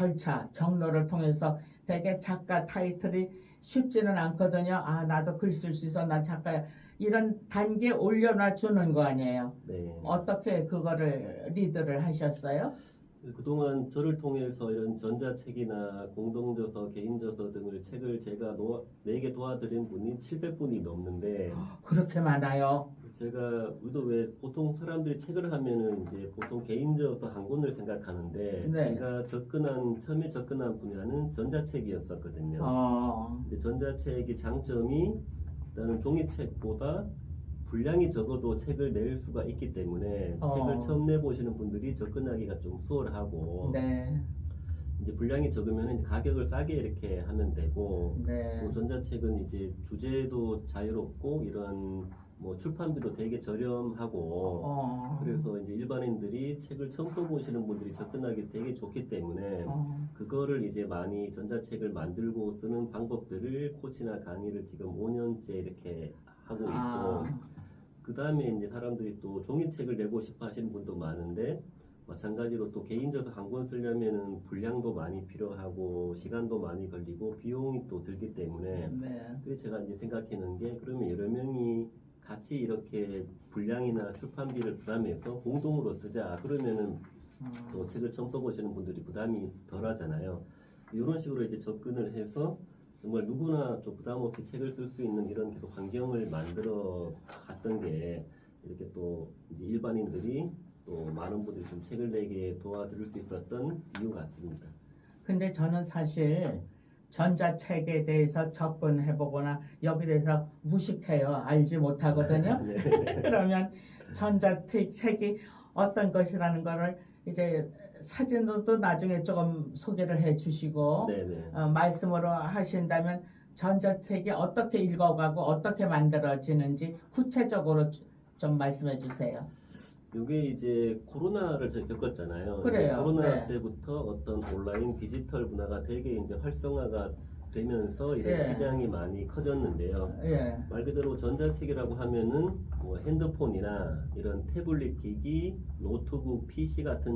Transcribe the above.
절차, 경로를 통해서 되게 작가 타이틀이 쉽지는 않거든요. 아, 나도 글 쓸 수 있어. 나 작가야. 이런 단계에 올려놔 주는 거 아니에요. 네. 어떻게 그거를 리드를 하셨어요? 그동안 저를 통해서 이런 전자책이나 공동저서, 개인저서 등을 책을 제가 노, 내게 도와드린 분이 700분이 넘는데 그렇게 많아요. 제가 우리도 왜 보통 사람들이 책을 하면은 이제 보통 개인저서 한 권을 생각하는데 네. 제가 접근한 처음에 접근한 분야는 전자책이었었거든요. 어, 이제 전자책의 장점이 일단은 종이책보다 분량이 적어도 책을 낼 수가 있기 때문에 어. 책을 처음 내보시는 분들이 접근하기가 좀 수월하고 네, 이제 분량이 적으면 이제 가격을 싸게 이렇게 하면 되고 네. 또 전자책은 이제 주제도 자유롭고 이런 뭐 출판비도 되게 저렴하고 어, 그래서 이제 일반인들이 책을 처음 써보시는 분들이 접근하기 되게 좋기 때문에 어, 그거를 이제 많이 전자책을 만들고 쓰는 방법들을 코치나 강의를 지금 5년째 이렇게 하고 있고 아, 그 다음에 이제 사람들이 또 종이책을 내고 싶어 하시는 분도 많은데 마찬가지로 또 개인 저서 한 권 쓰려면은 분량도 많이 필요하고 시간도 많이 걸리고 비용이 또 들기 때문에 네. 그래서 제가 이제 생각하는 게 그러면 여러 명이 같이 이렇게 분량이나 출판비를 부담해서 공동으로 쓰자 그러면은 어, 또 책을 처음 써보시는 분들이 부담이 덜 하잖아요. 이런 식으로 이제 접근을 해서 정말 누구나 좀 부담 없이 책을 쓸 수 있는 이런 계속 환경을 만들어 갔던 게 이렇게 또 이제 일반인들이 또 많은 분들이 좀 책을 내게 도와드릴 수 있었던 이유 같습니다. 근데 저는 사실 전자책에 대해서 접근해보거나 여기 대해서 무식해요. 알지 못하거든요. 네. 그러면 전자책 책이 어떤 것이라는 거를 이제 사진으로도 나중에 조금 소개를 해 주시고 네네. 어, 말씀으로 하신다면 전자책이 어떻게 읽어가고 어떻게 만들어지는지 구체적으로 주- 좀 말씀해 주세요. 이게 이제 코로나를 저희 겪었잖아요. 그래요. 코로나 네. 때부터 어떤 온라인 디지털 문화가 되게 이제 활성화가 되면서 이런 예. 시장이 많이 커졌는데요. 예. 말 그대로 전자책이라고 하면은 뭐 핸드폰이나 이런 태블릿 기기, 노트북, PC 같은